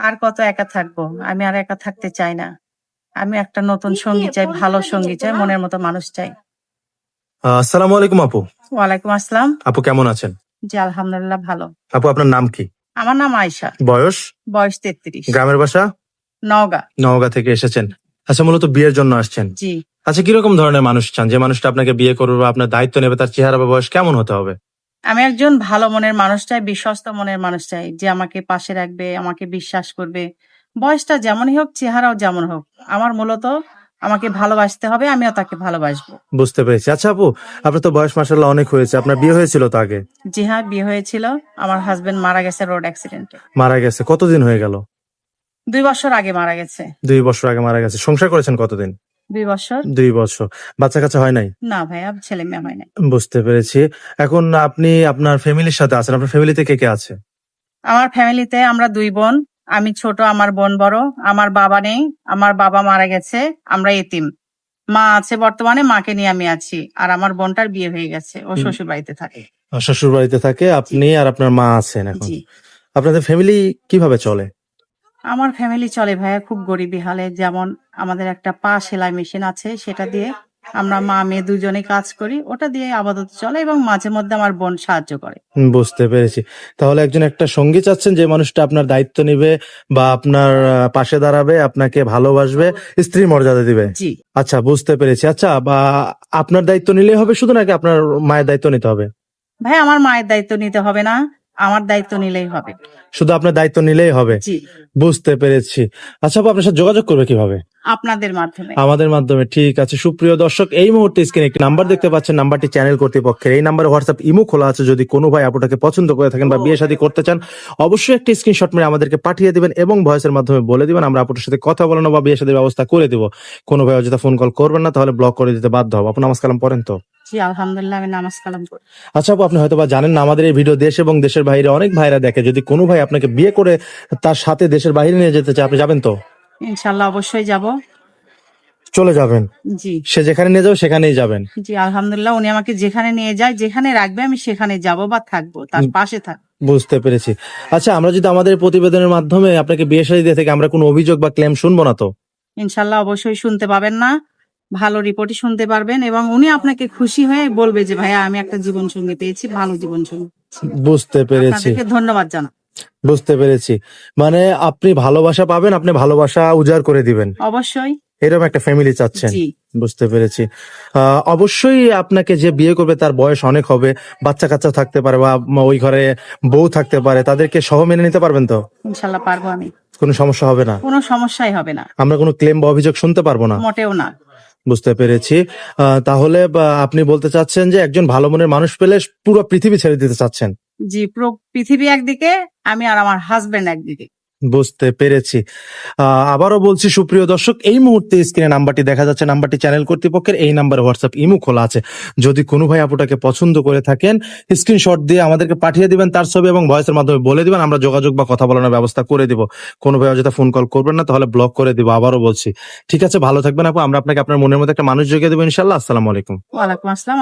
আর কত একা থাকব? আমি আর একা থাকতে চাই না। আমি একটা নতুন সঙ্গী চাই ভালো সঙ্গী চাই মনের মতো মানুষ চাই। আসসালামু আলাইকুম আপু। ওয়ালাইকুম আসসালাম। আপু কেমন আছেন? জি আলহামদুলিল্লাহ ভালো। আপু আপনার নাম কি? আমার নাম আয়শা। বয়স? বয়স তেত্রিশ। গ্রামের বাসা? নওগাঁ। নওগাঁ থেকে এসেছেন। আচ্ছা মূলত বিয়ের জন্য আসছেন। জি। আচ্ছা কীরকম ধরনের মানুষ চান? যে মানুষটা আপনাকে বিয়ে করবে বা আপনার দায়িত্ব নেবে তার চেহারা বা বয়স কেমন হতে হবে? আমি একজন ভালো মনের মানুষ চাই বিশ্বস্ত মনের মানুষ চাই যে আমাকে পাশে রাখবে আমাকে বিশ্বাস করবে। বয়সটা যেমনই হোক চেহারাও যেমন হোক আমার মূলত আমাকে ভালোবাসতে হবে আমিও তাকে ভালোবাসবো। বুঝতে পেরেছি। আচ্ছা আপু আপনার তো বয়স মাসাল্লাহ অনেক হয়েছে। আপনার বিয়ে হয়েছিল তো আগে? জি হ্যাঁ বিয়ে হয়েছিল। আমার হাজবেন্ড মারা গেছে রোড অ্যাক্সিডেন্টে মারা গেছে। কতদিন হয়ে গেল? দুই বছর আগে মারা গেছে। দুই বছর আগে মারা গেছে। সংসার করেছেন কতদিন? দুই বছর? দুই বছর। বাচ্চা কাচ্চা হয় নাই? না ভাইয়া ছেলে মেয়ে হয় না বুঝতে পেরেছি। এখন আপনি আপনার ফ্যামিলির সাথে আছেন। আপনার ফ্যামিলিতে কে কে আছে? আমার ফ্যামিলিতে আমরা দুই বোন। আমি ছোট আমার বোন বড়। আমার বাবা নেই আমার বাবা মারা গেছে আমরা এতিম। মা আছে বর্তমানে মাকে নিয়ে আমি আছি। আর আমার বোনটার বিয়ে হয়ে গেছে ও শ্বশুর বাড়িতে থাকে। শ্বশুর বাড়িতে থাকে আপনি আর আপনার মা আছেন এখন। জি। আপনাদের ফ্যামিলি কীভাবে চলে? আমার ফ্যামিলি চলে ভাইয়া খুব গরিবি হালে। যেমন আমাদের একটা পা সেলাই মেশিন আছে সেটা দিয়ে আমরা মা মেয়ে দুজনে কাজ করি। ওটা দিয়ে আপাতত চলে এবং মাঝে মধ্যে আমার বোন সাহায্য করে। বুঝতে পেরেছি। তাহলে একজন একটা সঙ্গী চাচ্ছেন যে মানুষটা আপনার দায়িত্ব নিবে বা আপনার পাশে দাঁড়াবে আপনাকে ভালোবাসবে স্ত্রী মর্যাদা দিবে। জি। আচ্ছা বুঝতে পেরেছি। আচ্ছা বা আপনার দায়িত্ব নিলেই হবে শুধু নাকি আপনার মায়ের দায়িত্ব নিতে হবে? ভাই আমার মায়ের দায়িত্ব নিতে হবে না। আমার দায়িত্ব নিলেই হবে। শুধু আপনার দায়িত্ব নিলেই হবে। জি। বুঝতে পেরেছি। আচ্ছা আপু আপনার সাথে যোগাযোগ করবে কীভাবে? আপনাদের মাধ্যমে। আমাদের মাধ্যমে ঠিক আছে। সুপ্রিয় দর্শক এই মুহূর্তে স্ক্রিনে একটি নাম্বার দেখতে পাচ্ছেন। নাম্বারটি চ্যানেল কর্তৃপক্ষের। এই নাম্বারে হোয়াটসঅ্যাপ ইমো খোলা আছে। যদি কোনো ভাই আপুটাকে পছন্দ করে থাকেন বা বিয়ে শাদী করতে চান অবশ্যই একটি স্ক্রিনশট মেরে আমাদেরকে পাঠিয়ে দিবেন এবং ভয়েসের মাধ্যমে বলে দিবেন। আমরা আপুটার সাথে কথা বলানো বা বিয়ে শাদীর ব্যবস্থা করে দিব। কোনো ভাই অযথা ফোন কল করবেন না তাহলে ব্লক করে দিতে বাধ্য হব। আপনি নামাজ কালাম পড়েন তো। জি আলহামদুলিল্লাহ আমি নামাজ কালাম করি আচ্ছা আপু আপনি হয়তো বা জানেন না আমাদের এই ভিডিও দেশ এবং দেশের বাইরে অনেক ভাইরা দেখে। যদি কোনো ভাই আপনাকে বিয়ে করে তার সাথে দেশের বাইরে নিয়ে যেতে চায় আপনি যাবেন তো? ইনশাল্লাহ অবশ্যই যাব। চলে যাবেন? জি। সে যেখানে নিয়ে যাবে সেখানেই যাবেন? জি আলহামদুলিল্লাহ উনি আমাকে যেখানে নিয়ে যায় যেখানে রাখবে আমি সেখানে যাব বা থাকব তার পাশে থাকব বুঝতে পেরেছি। আচ্ছা আমরা যদি আমাদের প্রতিবেদনের মাধ্যমে আপনাকে বিয়ে শাদী দিয়ে থেকে আমরা কোনো অভিযোগ বা ক্লেম শুনব না তো? ইনশাল্লাহ অবশ্যই শুনতে পাবেন না। ভালো রিপোর্টই শুনতে পারবেন এবং উনি আপনাকে খুশি হয়ে বলবে যে ভাইয়া আমি একটা জীবন সঙ্গী পেয়েছি ভালো জীবন সঙ্গী বুঝতে পেরেছি। ধন্যবাদ জানা বুঝতে পেরেছি। মানে আপনি ভালোবাসা পাবেন আপনি ভালোবাসা উজাড় করে দিবেন। অবশ্যই। এরকম একটা ফ্যামিলি চাচ্ছেন। বুঝতে পেরেছি। অবশ্যই আপনাকে যে বিয়ে করবে তার বয়স অনেক হবে বাচ্চা কাচ্চা থাকতে পারে বা ওই ঘরে বউ থাকতে পারে তাদেরকে সহ মেনে নিতে পারবেন তো? ইনশাল্লাহ পারব আমি। কোনো সমস্যা হবে না? কোনো সমস্যাই হবে না। আমরা কোনো ক্লেম বা অভিযোগ শুনতে পারব না? মোটেও না। বুঝতে পেরেছি। তাহলে আপনি বলতে চাচ্ছেন যে একজন ভালো মনের মানুষ পেলে পুরো পৃথিবী ছেড়ে দিতে চাচ্ছেন? জি, পুরো পৃথিবী একদিকে, আমি আর আমার হাজবেন্ড একদিকে। বুঝতে পেরেছি। আবারও বলছি, সুপ্রিয় দর্শক, এই মুহূর্তে স্ক্রিনে নাম্বারটি দেখা যাচ্ছে। নাম্বারটি চ্যানেল কর্তৃপক্ষের, এই নাম্বারে হোয়াটসঅ্যাপ ইমো খোলা আছে। যদি কোনো ভাই আপুটাকে পছন্দ করে থাকেন স্ক্রিনশট দিয়ে আমাদেরকে পাঠিয়ে দিবেন তার ছবি এবং ভয়েসের মাধ্যমে বলে দিবেন, আমরা যোগাযোগ বা কথা বলানোর ব্যবস্থা করে দিব। কোনো ভাই অযথা ফোন কল করবেন না, তাহলে ব্লক করে দিব। আবারও বলছি। ঠিক আছে, ভালো থাকবেন আপু। আমরা আপনাকে আপনার মনের মধ্যে একটা মানুষ জেগে দেবো ইনশাল্লাহ আসসালামু আলাইকুম। আসসালাম।